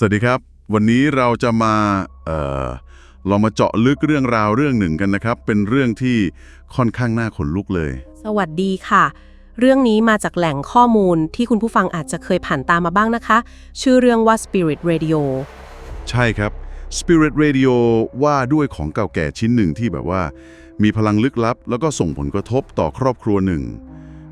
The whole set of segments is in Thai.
สวัสดีครับ วันนี้เราจะมาเอ่อลองมาเจาะลึกเรื่องราวเรื่องหนึ่งกันนะครับ เป็นเรื่องที่ค่อนข้างน่าขนลุกเลย สวัสดีค่ะ เรื่องนี้มาจากแหล่งข้อมูลที่คุณผู้ฟังอาจจะเคยผ่านตามมาบ้างนะคะ ชื่อเรื่องว่า Spirit Radio ใช่ครับ Spirit Radio ว่าด้วยของเก่าแก่ชิ้นหนึ่งที่แบบว่า มีพลังลึกลับ แล้วก็ส่งผลกระทบต่อครอบครัวหนึ่ง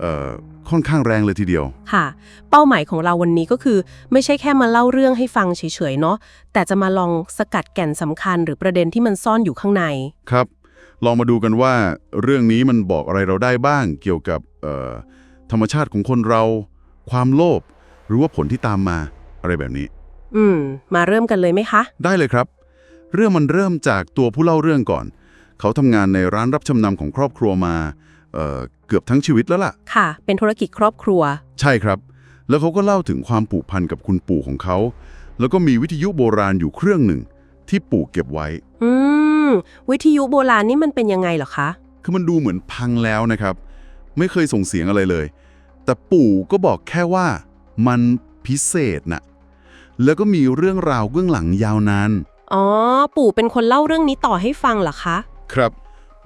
เอ่อ ค่อนข้างแรงเลยทีเดียว ค่ะ เป้าหมายของเราวันนี้ก็คือ ไม่ใช่แค่มาเล่าเรื่องให้ฟังเฉยๆเนาะแต่จะมาลองสกัดแก่นสำคัญหรือประเด็นที่มันซ่อนอยู่ข้างใน ครับ ลองมาดูกันว่าเรื่องนี้มันบอกอะไรเราได้บ้าง เกี่ยวกับเอ่อธรรมชาติของคนเรา ความโลภหรือว่าผลที่ตามมาอะไรแบบนี้ อืม มาเริ่มกันเลยไหมคะ ได้เลยครับ เรื่องมันเริ่มจากตัวผู้เล่าเรื่องก่อน เขาทำงานในร้านรับจำนำของครอบครัวมาเอ่อ เกือบทั้งชีวิตแล้วล่ะ ค่ะ เป็นธุรกิจครอบครัว ใช่ครับ แล้วเขาก็เล่าถึงความผูกพันกับคุณปู่ของเขา แล้วก็มีวิทยุโบราณอยู่เครื่องหนึ่ง ที่ปู่เก็บไว้ อืม วิทยุโบราณนี่มันเป็นยังไงเหรอคะ คือมันดูเหมือนพังแล้วนะครับ ไม่เคยส่งเสียงอะไรเลย แต่ปู่ก็บอกแค่ว่ามันพิเศษน่ะ แล้วก็มีเรื่องราวเบื้องหลังยาวนาน อ๋อ ปู่เป็นคนเล่าเรื่องนี้ต่อให้ฟังเหรอคะ ครับ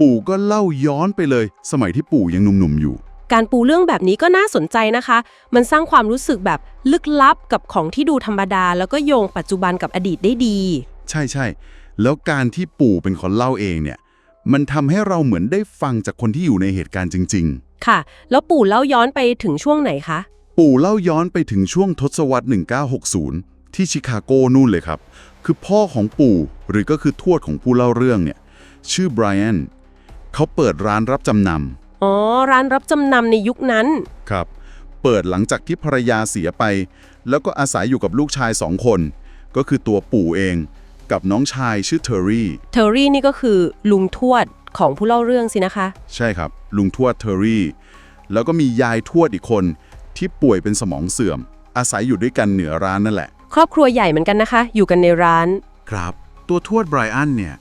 ปู่ก็เล่าย้อนไปเลย สมัยที่ปู่ยังหนุ่มๆอยู่ การปูเรื่องแบบนี้ก็น่าสนใจนะคะ มันสร้างความรู้สึกแบบลึกลับกับของที่ดูธรรมดา แล้วก็โยงปัจจุบันกับอดีตได้ดี ใช่ใช่แล้วการที่ปู่เป็นคนเล่าเองเนี่ย มันทำให้เราเหมือนได้ฟังจากคนที่อยู่ในเหตุการณ์จริง ค่ะ แล้วปู่เล่าย้อนไปถึงช่วงไหนคะ ๆ ปู่เล่าย้อนไปถึงช่วงทศวรรษ 1960 ที่ชิคาโกนู่นเลยครับ คือพ่อของปู่หรือก็คือทวดของผู้เล่าเรื่องเนี่ย ชื่อไบรอัน เขาเปิดร้านรับจำนำอ๋อ ร้านรับจำนำในยุคนั้นครับ เปิดหลังจากที่ภรรยาเสียไป แล้วก็อาศัยอยู่กับลูกชายสองคน ก็คือตัวปู่เอง กับน้องชายชื่อเทอรี่ เทอรี่นี่ก็คือลุงทวดของผู้เล่าเรื่องสินะคะ ใช่ครับ ลุงทวดเทอรี่ แล้วก็มียายทวดอีกคน ที่ป่วยเป็นสมองเสื่อม อาศัยอยู่ด้วยกันเหนือร้านนั่นแหละ ครอบครัวใหญ่เหมือนกันนะคะ อยู่กันในร้าน ครับ ตัวทวดไบรอันเนี่ย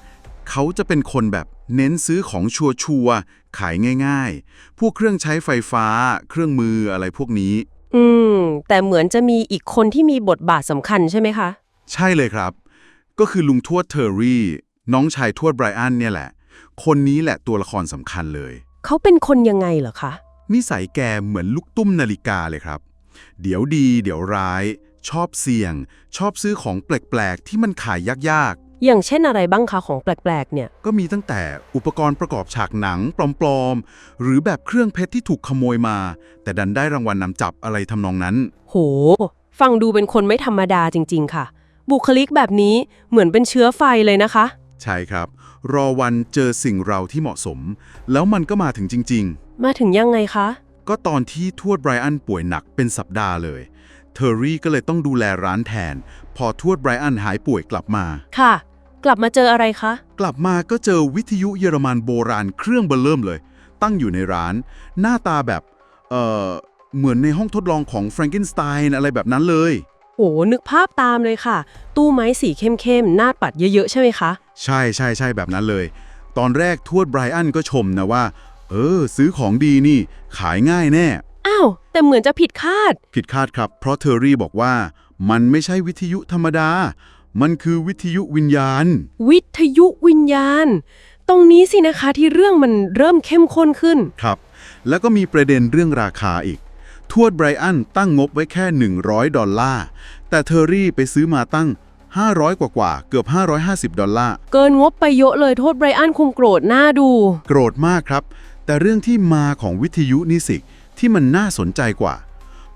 เขาจะเป็นคนแบบ เน้นซื้อของชัวร์ๆขายง่าย ๆ พวกเครื่องใช้ไฟฟ้า เครื่องมืออะไรพวกนี้ อืม แต่เหมือนจะมีอีกคนที่มีบทบาทสำคัญใช่ไหมคะ ใช่เลยครับ ก็คือลุงทวดเทอรี่ น้องชายทวดไบรอันเนี่ยแหละ คนนี้แหละตัวละครสำคัญเลย เขาเป็นคนยังไงเหรอคะ นิสัยแกเหมือนลูกตุ้มนาฬิกาเลยครับ เดี๋ยวดี เดี๋ยวร้าย ชอบเสี่ยง ชอบซื้อของแปลกๆ ที่มันขายยาก อย่างเช่นอะไรบ้างคะของแปลกๆเนี่ยๆก็มีตั้งแต่อุปกรณ์ประกอบฉากหนังปลอมๆ หรือแบบเครื่องเพชรที่ถูกขโมยมา แต่ดันได้รางวัลนำจับอะไรทำนองนั้น โห ฟังดูเป็นคนไม่ธรรมดาจริง ๆ ค่ะ บุคลิกแบบนี้เหมือนเป็นเชื้อไฟเลยนะคะ ใช่ครับ รอวันเจอสิ่งเราที่เหมาะสม แล้วมันก็มาถึงจริง ๆ มาถึงยังไงคะ ก็ตอนที่ทวดไบรอันป่วยหนักเป็นสัปดาห์เลยเทอร์รี่ก็เลยต้องดูแลร้านแทน พอทวดไบรอันหายป่วยกลับมา ค่ะ กลับมาเจออะไรคะ กลับมาก็เจอวิทยุเยอรมันโบราณเครื่องเบอร์เริ่มเลย ตั้งอยู่ในร้าน หน้าตาแบบ เอ่อ เหมือนในห้องทดลองของแฟรงกินสไตน์อะไรแบบนั้นเลย โห นึกภาพตามเลยค่ะ ตู้ไม้สีเข้มๆ หน้าปัดเยอะๆ ใช่ไหมคะ ใช่ใช่ใช่แบบนั้นเลย ตอนแรกทวดไบรอันก็ชมนะว่า เออ ซื้อของดีนี่ ขายง่ายแน่ อ้าว แต่เหมือนจะผิดคาด ผิดคาดครับ เพราะเทอร์รี่บอกว่ามันไม่ใช่วิทยุธรรมดา มันคือวิทยุวิญญาณ วิทยุวิญญาณ ตรงนี้สินะคะที่เรื่องมันเริ่มเข้มข้นขึ้น ครับ แล้วก็มีประเด็นเรื่องราคาอีก ทวดไบรอันตั้งงบไว้แค่ 100 ดอลลาร์ แต่เทอร์รี่ไปซื้อมาตั้ง 500 กว่ากว่าๆเกือบ 550 ดอลลาร์ เกินงบไปเยอะเลยโทษไบรอันคงโกรธหน้าดู โกรธมากครับ แต่เรื่องที่มาของวิทยุนี่สิที่มันน่าสนใจกว่า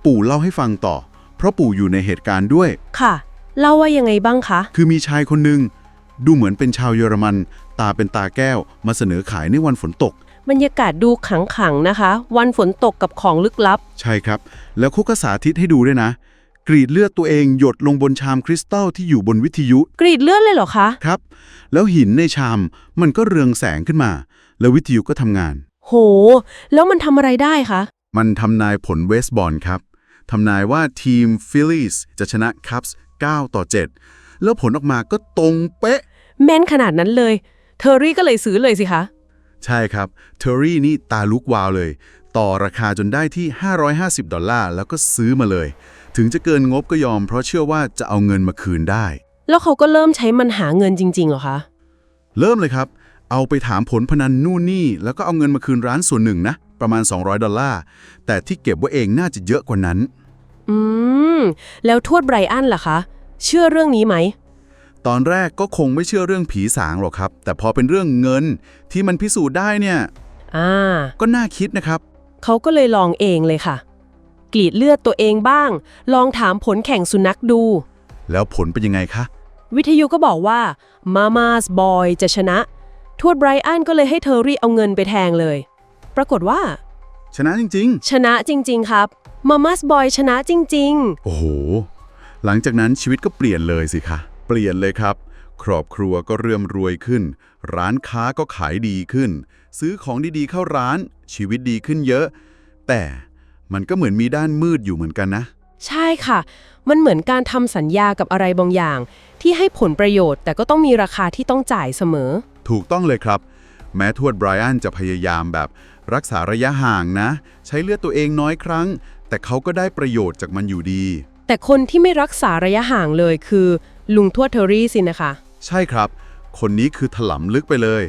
ปู่เล่าให้ฟังต่อ เพราะปู่อยู่ในเหตุการณ์ด้วยค่ะ เล่าว่ายังไงบ้างคะ คือมีชายคนหนึ่งดูเหมือนเป็นชาวเยอรมัน ตาเป็นตาแก้ว มาเสนอขายในวันฝนตก บรรยากาศดูขังๆนะคะ วันฝนตกกับของลึกลับ ใช่ครับ แล้วเขาก็สาธิตให้ดูด้วยนะ กรีดเลือดตัวเองหยดลงบนชามคริสตัลที่อยู่บนวิทยุ กรีดเลือดเลยเหรอคะ ครับ แล้วหินในชามมันก็เรืองแสงขึ้นมา แล้ววิทยุก็ทำงาน โห แล้วมันทำอะไรได้คะมันทำนายผลเวสบอลครับทำนายว่าทีมฟิลลิสจะชนะคัพส์ 9 ต่อ 7 แล้วผลออกมาก็ตรงเป๊ะ แม่นขนาดนั้นเลย เทอร์รี่ก็เลยซื้อเลยสิคะ ใช่ครับ เทอร์รี่นี่ตาลุกวาวเลย ต่อราคาจนได้ที่ 550 ดอลลาร์ แล้วก็ซื้อมาเลย ถึงจะเกินงบก็ยอม เพราะเชื่อว่าจะเอาเงินมาคืนได้ แล้วเขาก็เริ่มใช้มันหาเงินจริงๆเหรอคะ เริ่มเลยครับ เอาไปถามผลพนันนู่นนี่ แล้วก็เอาเงินมาคืนร้านส่วนหนึ่งนะ ประมาณ 200 ดอลลาร์ แต่ที่เก็บไว้เองน่าจะเยอะกว่านั้น อืม แล้วทวดไบรอันล่ะคะ เชื่อเรื่องนี้ไหม ตอนแรกก็คงไม่เชื่อเรื่องผีสางหรอกครับ แต่พอเป็นเรื่องเงินที่มันพิสูจน์ได้เนี่ย อ่า ก็น่าคิดนะครับ เขาก็เลยลองเองเลยค่ะ กรีดเลือดตัวเองบ้าง ลองถามผลแข่งสุนัขดู แล้วผลเป็นยังไงคะ วิทยุก็บอกว่า Mama's Boy จะชนะ ทวดไบรอันก็เลยให้เทอรี่เอาเงินไปแทงเลย ปรากฏว่า ชนะจริงชนะจริง ๆ ครับ Mama's Boy ชนะจริงๆโอ้โห หลังจากนั้นชีวิตก็เปลี่ยนเลยสิคะ เปลี่ยนเลยครับ ครอบครัวก็เริ่มรวยขึ้น ร้านค้าก็ขายดีขึ้น ซื้อของดีๆเข้าร้าน ชีวิตดีขึ้นเยอะ แต่มันก็เหมือนมีด้านมืดอยู่เหมือนกันนะ ๆ ใช่ค่ะ มันเหมือนการทำสัญญากับอะไรบางอย่าง ที่ให้ผลประโยชน์แต่ก็ต้องมีราคาที่ต้องจ่ายเสมอ ถูกต้องเลยครับ แม้ทวดไบรอันจะพยายามแบบ รักษาระยะห่างนะ ใช้เลือดตัวเองน้อยครั้ง แต่เขาก็ได้ประโยชน์จากมันอยู่ดี แต่คนที่ไม่รักษาระยะห่างเลยคือ ลุงทวดเทอรี่สินะคะ ใช่ครับ คนนี้คือถลำลึกไปเลย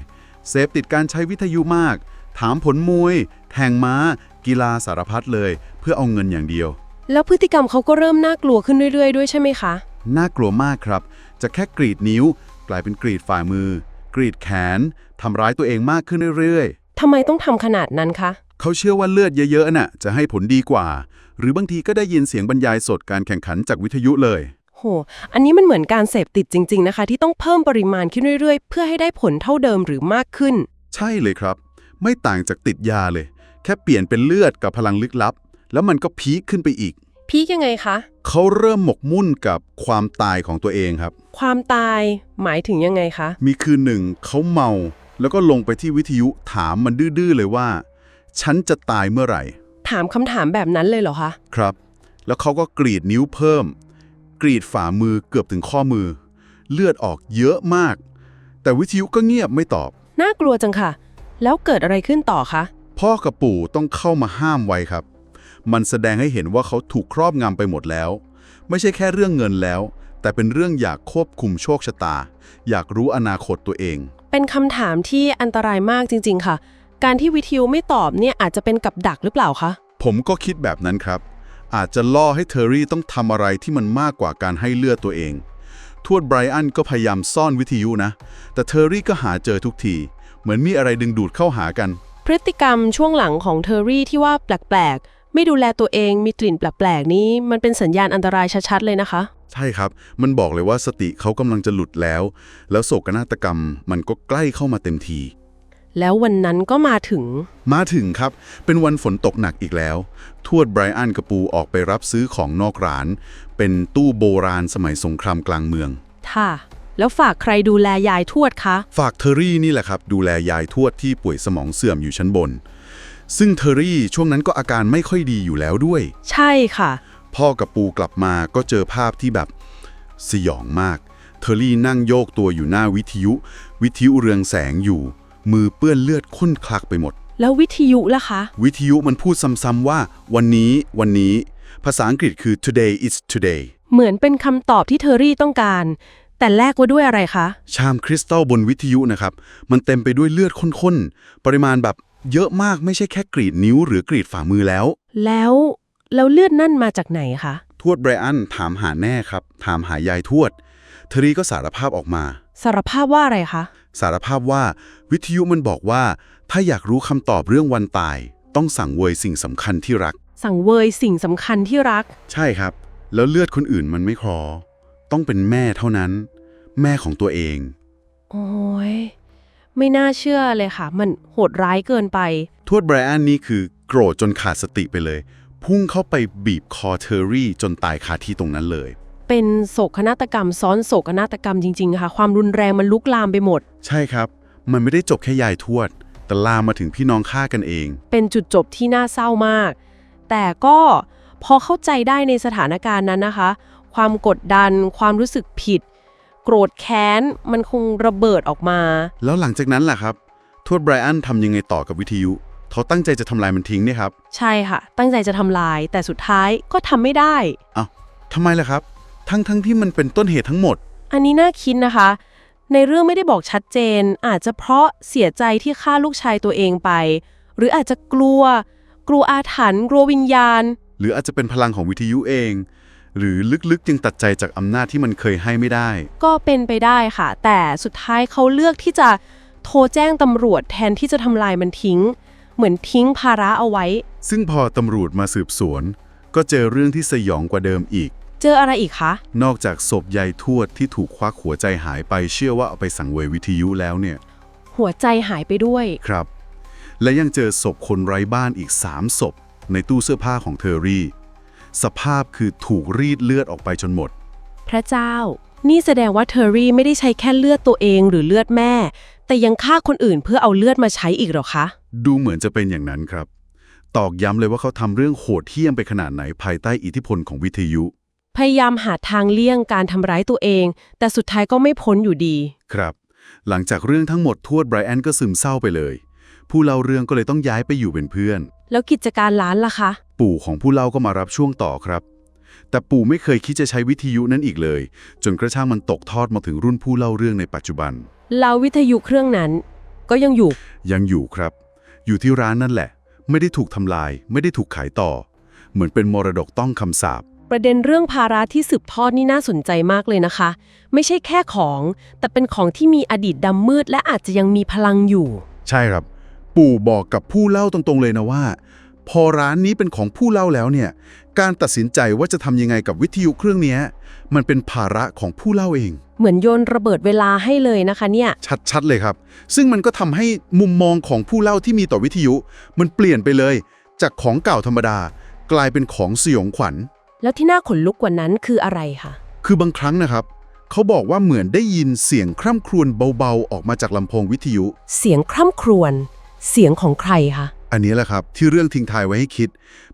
เสพติดการใช้วิทยุมาก ถามผลมวย แทงม้า กีฬาสารพัดเลย เพื่อเอาเงินอย่างเดียว แล้วพฤติกรรมเขาก็เริ่มน่ากลัวขึ้นเรื่อยๆ ด้วยใช่ไหมคะ น่ากลัวมากครับ จะแค่กรีดนิ้ว กลายเป็นกรีดฝ่ามือ กรีดแขนทำร้ายตัวเองมากขึ้นเรื่อย ทำไมต้องทำขนาดนั้นคะๆเขาเชื่อว่าเลือดเยอะๆน่ะจะให้ผลดีกว่า หรือบางทีก็ได้ยินเสียงบรรยายสดการแข่งขันจากวิทยุเลย โห อันนี้มันเหมือนการเสพติดจริง ๆนะคะ ที่ต้องเพิ่มปริมาณขึ้นเรื่อยๆ เพื่อให้ได้ผลเท่าเดิมหรือมากขึ้น ใช่เลยครับ ไม่ต่างจากติดยาเลย แค่เปลี่ยนเป็นเลือดกับพลังลึกลับ แล้วมันก็พีคขึ้นไปอีก พีกยังไงคะ เขาเริ่มหมกมุ่นกับความตายของตัวเองครับ ความตายหมายถึงยังไงคะ มีคืนหนึ่งเขาเมา แล้วก็ลงไปที่วิทยุถามมันดื้อๆเลยว่า ฉันจะตายเมื่อไหร่ ถามคำถามแบบนั้นเลยเหรอคะ ครับ แล้วเขาก็กรีดนิ้วเพิ่ม กรีดฝ่ามือเกือบถึงข้อมือ เลือดออกเยอะมาก แต่วิทยุก็เงียบไม่ตอบ น่ากลัวจังค่ะ แล้วเกิดอะไรขึ้นต่อคะ พ่อกับปู่ต้องเข้ามาห้ามไว้ครับ มันแสดงให้เห็นว่าเขาถูกครอบงำไปหมดแล้ว ไม่ใช่แค่เรื่องเงินแล้ว แต่เป็นเรื่องอยากควบคุมโชคชะตา อยากรู้อนาคตตัวเอง เป็นคำถามที่อันตรายมากจริง ๆ ค่ะ การที่วิทยุไม่ตอบเนี่ยอาจจะเป็นกับดักหรือเปล่าคะ ผมก็คิดแบบนั้นครับ อาจจะล่อให้เทอรี่ต้องทำอะไรที่มันมากกว่าการให้เลือดตัวเอง ทวดไบรอันก็พยายามซ่อนวิทยุนะ แต่เทอรี่ก็หาเจอทุกที เหมือนมีอะไรดึงดูดเข้าหากัน พฤติกรรมช่วงหลังของเทอรี่ที่ว่าแปลกๆ ไม่ดูแลตัวเองมีกลิ่นแปลกๆนี้ มันเป็นสัญญาณอันตรายชัดๆเลยนะคะ ใช่ครับ มันบอกเลยว่าสติเขากำลังจะหลุดแล้ว แล้วโศกนาฏกรรมมันก็ใกล้เข้ามาเต็มที แล้ววันนั้นก็มาถึง มาถึงครับ เป็นวันฝนตกหนักอีกแล้ว ทวดไบรอันกับปูออกไปรับซื้อของนอกร้าน เป็นตู้โบราณสมัยสงครามกลางเมือง ค่ะ แล้วฝากใครดูแลยายทวดคะ ฝากเทอรี่นี่แหละครับ ดูแลยายทวดที่ป่วยสมองเสื่อมอยู่ชั้นบน ซึ่งเทอรี่ช่วงนั้นก็อาการไม่ค่อยดีอยู่แล้วด้วย ใช่ค่ะ พ่อกับปูกลับมาก็เจอภาพที่แบบสยองมาก เทอรี่นั่งโยกตัวอยู่หน้าวิทยุ วิทยุเรืองแสงอยู่ มือเปื้อนเลือดข้นคลักไปหมด แล้ววิทยุล่ะคะ วิทยุมันพูดซ้ำๆว่า วันนี้ วันนี้ ภาษาอังกฤษคือ today is today เหมือนเป็นคำตอบที่เทอรี่ต้องการ แต่แลกไว้ด้วยอะไรคะ ชามคริสตัลบนวิทยุนะครับ มันเต็มไปด้วยเลือดข้นๆ ปริมาณแบบ เยอะมากไม่ใช่แค่กรีดนิ้วหรือกรีดฝ่ามือแล้ว แล้วแล้วเลือดนั่นมาจากไหนคะ ทวดไบรอันถามหาแน่ครับ ถามหายายทวดเทอรี่ก็สารภาพออกมา สารภาพว่าอะไรคะ สารภาพว่า วิทยุมันบอกว่า ถ้าอยากรู้คำตอบเรื่องวันตาย ต้องสั่งเวยสิ่งสำคัญที่รัก สั่งเวยสิ่งสำคัญที่รัก ใช่ครับ แล้วเลือดคนอื่นมันไม่คลอต้องเป็นแม่เท่านั้น แม่ของตัวเอง โอ้ย ไม่น่าเชื่อเลยค่ะ มันโหดร้ายเกินไป ทวดไบรอันนี่คือโกรธจนขาดสติไปเลย พุ่งเข้าไปบีบคอเทอรี่จนตายคาที่ตรงนั้นเลย เป็นโศกนาฏกรรม ซ้อนโศกนาฏกรรมจริง ๆ ค่ะ ความรุนแรงมันลุกลามไปหมด ใช่ครับ มันไม่ได้จบแค่ยายทวด แต่ลามมาถึงพี่น้องฆ่ากันเอง เป็นจุดจบที่น่าเศร้ามาก แต่ก็พอเข้าใจได้ในสถานการณ์นั้นนะคะ ความกดดัน ความรู้สึกผิด โกรธแค้น มันคงระเบิดออกมา แล้วหลังจากนั้นล่ะครับ ทวดไบรอันทำยังไงต่อกับวิทยุ เขาตั้งใจจะทำลายมันทิ้งเนี่ยครับใช่ค่ะ ตั้งใจจะทำลาย แต่สุดท้ายก็ทำไม่ได้เอ้าทำไมล่ะครับ ทั้งทั้งที่มันเป็นต้นเหตุทั้งหมด อันนี้น่าคิดนะคะ ในเรื่องไม่ได้บอกชัดเจน อาจจะเพราะเสียใจที่ฆ่าลูกชายตัวเองไป หรืออาจจะกลัว กลัวอาถรรพ์กลัววิญญาณ หรืออาจจะเป็นพลังของวิทยุเอง หรือลึกๆ จึงตัดใจจากอำนาจที่มันเคยให้ไม่ได้ ก็เป็นไปได้ค่ะ แต่สุดท้ายเขาเลือกที่จะโทรแจ้งตำรวจแทนที่จะทำลายมันทิ้ง เหมือนทิ้งภาระเอาไว้ ซึ่งพอตำรวจมาสืบสวน ก็เจอเรื่องที่สยองกว่าเดิมอีก เจออะไรอีกคะ นอกจากศพยายทวดที่ถูกควักหัวใจหายไปเชื่อว่าเอาไปสังเวยวิทยุแล้วเนี่ย หัวใจหายไปด้วย ครับ และยังเจอศพคนไร้บ้านอีก 3 ศพ ในตู้เสื้อผ้าของเทอรี่ สภาพคือถูกรีดเลือดออกไปจนหมด พระเจ้า นี่แสดงว่าเทอรี่ไม่ได้ใช้แค่เลือดตัวเองหรือเลือดแม่ แต่ยังฆ่าคนอื่นเพื่อเอาเลือดมาใช้อีกเหรอคะ ดูเหมือนจะเป็นอย่างนั้นครับ ตอกย้ำเลยว่าเขาทำเรื่องโหดเหี้ยมไปขนาดไหนภายใต้อิทธิพลของวิทยุ พยายามหาทางเลี่ยงการทำร้ายตัวเอง แต่สุดท้ายก็ไม่พ้นอยู่ดี ครับ หลังจากเรื่องทั้งหมดทวดไบรอันก็ซึมเศร้าไปเลย ผู้เล่าเรื่องก็เลยต้องย้ายไปอยู่เป็นเพื่อน แล้วกิจการร้านล่ะคะ ปู่ของผู้เล่าก็มารับช่วงต่อครับ แต่ปู่ไม่เคยคิดจะใช้วิทยุนั้นอีกเลย จนกระทั่งมันตกทอดมาถึงรุ่นผู้เล่าเรื่องในปัจจุบันแล้ววิทยุเครื่องนั้น ก็ยังอยู่ ยังอยู่ครับ อยู่ที่ร้านนั่นแหละ ไม่ได้ถูกทำลาย ไม่ได้ถูกขายต่อ เหมือนเป็นมรดกต้องคำสาปประเด็นเรื่องภาระที่สืบทอดนี่น่าสนใจมากเลยนะคะ ไม่ใช่แค่ของ แต่เป็นของที่มีอดีตดำมืด และอาจจะยังมีพลังอยู่ ใช่ครับ ปู่บอกกับผู้เล่าตรงๆเลยนะว่า พอร้านนี้เป็นของผู้เล่าแล้วเนี่ย การตัดสินใจว่าจะทำยังไงกับวิทยุเครื่องเนี้ยมันเป็นภาระของผู้เล่าเอง เหมือนโยนระเบิดเวลาให้เลยนะคะเนี่ย ชัดๆเลยครับ ซึ่งมันก็ทำให้มุมมองของผู้เล่าที่มีต่อวิทยุ มันเปลี่ยนไปเลย จากของเก่าธรรมดา กลายเป็นของสยองขวัญ แล้วที่น่าขนลุกกว่านั้นคืออะไรคะคือบางครั้งนะครับเขาบอกว่าเหมือนได้ยินเสียงคร่ำครวญเบาๆ ออกมาจากลำโพงวิทยุ เสียงคร่ำครวญ เสียงของใครคะ อันนี้แหละครับ ที่เรื่องทิ้งทายไว้ให้คิด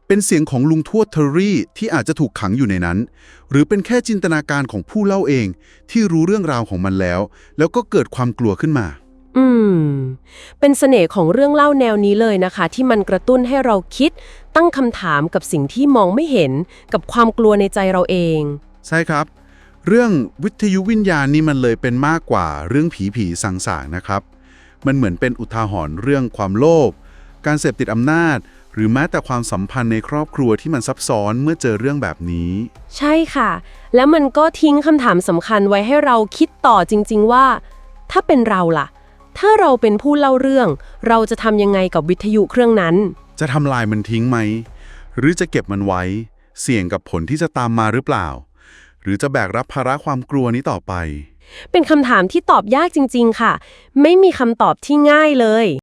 เป็นเสียงของลุงทวดเทอรี่ที่อาจจะถูกขังอยู่ในนั้น หรือเป็นแค่จินตนาการของผู้เล่าเอง ที่รู้เรื่องราวของมันแล้ว แล้วก็เกิดความกลัวขึ้นมา อืม เป็นเสน่ห์ของเรื่องเล่าแนวนี้เลยนะคะ ที่มันกระตุ้นให้เราคิด ตั้งคำถามกับสิ่งที่มองไม่เห็น กับความกลัวในใจเราเอง ใช่ครับ เรื่องวิทยุวิญญาณนี่มันเลยเป็นมากกว่าเรื่องผีผีๆสางๆนะครับ มันเหมือนเป็นอุทาหรณ์เรื่องความโลภ การเสพติดอำนาจ หรือแม้แต่ความสัมพันธ์ในครอบครัวที่มันซับซ้อนเมื่อเจอเรื่องแบบนี้ ใช่ค่ะ แล้วมันก็ทิ้งคำถามสำคัญไว้ให้เราคิดต่อจริง ๆ ว่า ถ้าเป็นเราล่ะ ถ้าเราเป็นผู้เล่าเรื่อง เราจะทำยังไงกับวิทยุเครื่องนั้น จะทำลายมันทิ้งไหม หรือจะเก็บมันไว้ เสี่ยงกับผลที่จะตามมาหรือเปล่า หรือจะแบกรับภาระความกลัวนี้ต่อไป เป็นคำถามที่ตอบยากจริง ๆ ค่ะ ไม่มีคำตอบที่ง่ายเลย